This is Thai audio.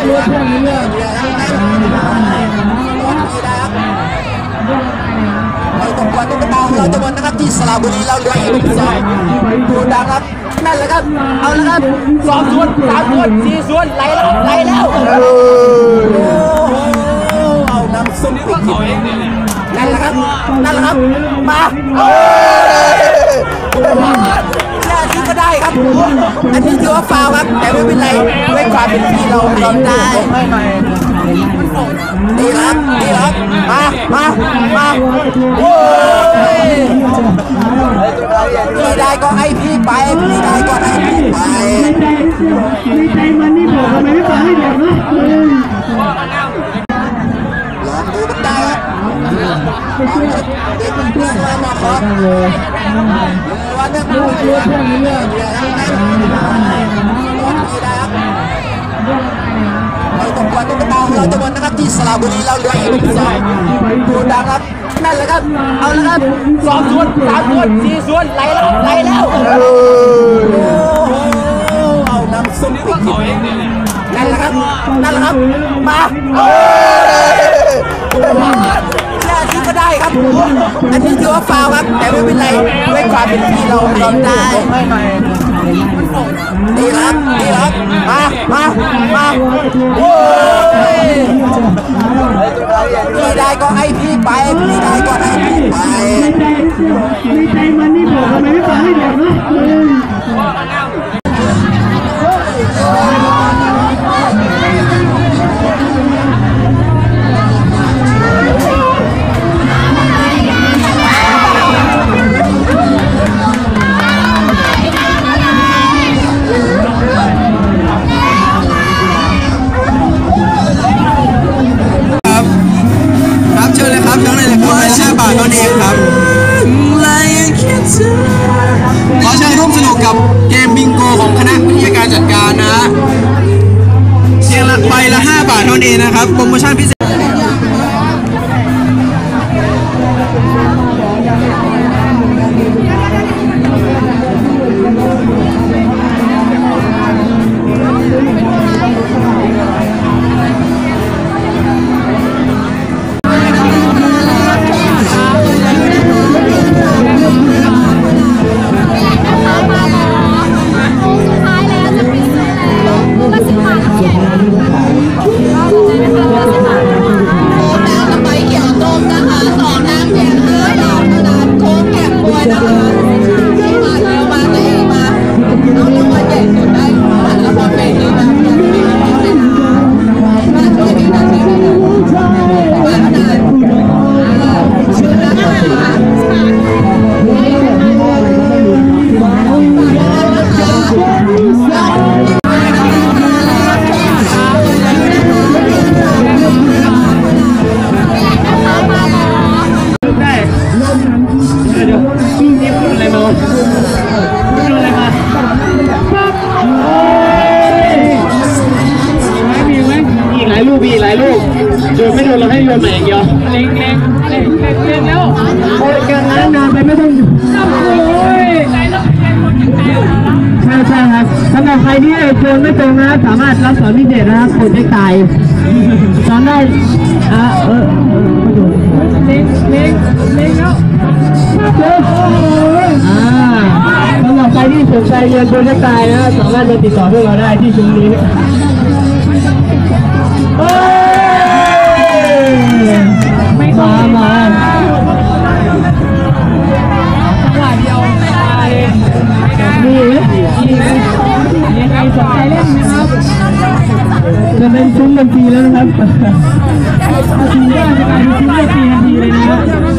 ่รู้ช่วยเพื่อนเรื่องเนี่ยนะครับเราต้องวันตุ๊กตาของเราจะหมดนะครับที่สระบุรีเราเหลืออีกหนึ่งดูดังครับนั่นแหละครับ เอาละครับสองส่วนสามส่วนสี่ส่วนไหลแล้วไหลแล้วเอาน้ำซุปไปกินนั่นแหละครับนั่นแหละครับมาเอ้ย ครับอันนี้ถือว่าฟาวครับ แต่ไม่เป็นไรด้วยความเป็นพี่เราเราได้ดีครับดีครับมามามาโอ้ยพี่ได้ก็ให้พี่ไปพี่ได้ก็ให้พี่ไป ดีใจมันนี่บอกทำไมไม่ฟังให้บอกนะ ลองดูกันได้ครับ เด็กมันเพื่อนมามาครับวันนี้ผู้ช่วยเพื่อนเรื่องเนี่ยเราต้องวันตุ๊กตาเราจะหมดนะครับที่สระบุรีเราเหลืออีกหนึ่งซอยดูดังครับนั่นแหละครับเอาละครับสองส่วนสามส่วนสี่ส่วนไหลแล้วไหลแล้วเอาน้ำซุปไปกินนั่นแหละครับนั่นแหละครับมา อันนี้ถือว่าฟาวครับ แต่ไม่เป็นไรด้วยความเป็นพี่เราเราได้ดีครับดีครับมามามาโอ้ยพี่ได้ก็ให้พี่ไปพี่ได้ก็ให้พี่ไปดีใจมันนี่บอกทำไมไม่ฟังให้บอกนะ นเองนะครับโปรโมชั่นพิเศษสุด โดนไม่โดนเราให้โยนใหม่อย่างเดียวเล็งเล็งเล็งเล็งเล็งแล้วโอ้ยกินนั้นนานไปไม่ต้องโอ้ยใช่ใช่ครับสำหรับใครที่โยนไม่ตรงนะสามารถรับสอนพิเศษนะครับโปรเจกต์ตายสอนได้อะเออเอเล็งเล็งเล็งแล้วอ่าสำหรับใครที่สนใจเรียนโปรเจกต์ตายนะสามารถมาติดต่อพวกเราได้ที่ชุมนี้ ไม่มามามีไหมมีไหมยังไงสนใจเล่นไหมครับจะเป็นชุ้มดนปีแล้วนะครับถ้าทีนี้จะกลายเป็นซุ้มดนตรีทันทีเลยนะครับ